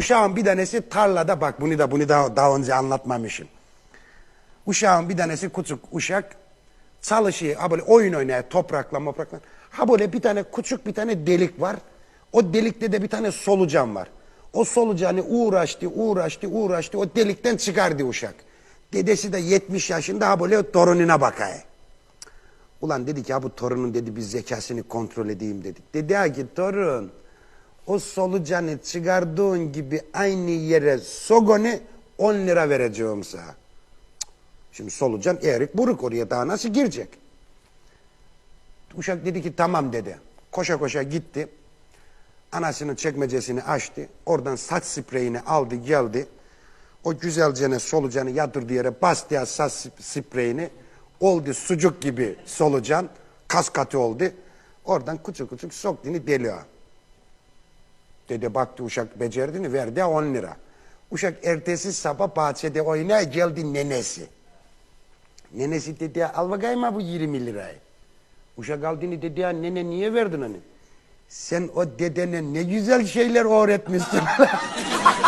Uşağın bir tanesi tarlada bak bunu da bunu da daha önce anlatmamışım. Uşağın bir tanesi küçük uşak çalışıyor. Ha böyle oyun oynuyor toprakla moprakla. Ha böyle bir tane küçük bir tane delik var. O delikte de bir tane solucan var. O solucanı uğraştı uğraştı uğraştı o delikten çıkardı uşak. Dedesi de 70 yaşında ha böyle torununa bakıyor. Ulan dedi ki ya bu torunun dedi bir zekasını kontrol edeyim dedik. Dedi ha ki torun o solucanı çıkardığın gibi aynı yere sogonu 10 lira vereceğim sana. Şimdi solucan eğrik buruk oraya daha nasıl girecek? Uşak dedi ki tamam dedi. Koşa koşa gitti. Anasının çekmecesini açtı. Oradan saç spreyini aldı geldi. O güzelcene solucanı yatırdı yere bastı ya saç sp- spreyini. Oldu sucuk gibi solucan. Kas katı oldu. Oradan küçük küçük soktuğunu deliyor. Dede baktı uşak becerdiğini verdi 10 lira. Uşak ertesi sabah bahçede oynaya geldi nenesi. Nenesi dedi al bakayım bu 20 lirayı. Uşak aldığını dedi ya nene niye verdin onu? Sen o dedene ne güzel şeyler öğretmişsin.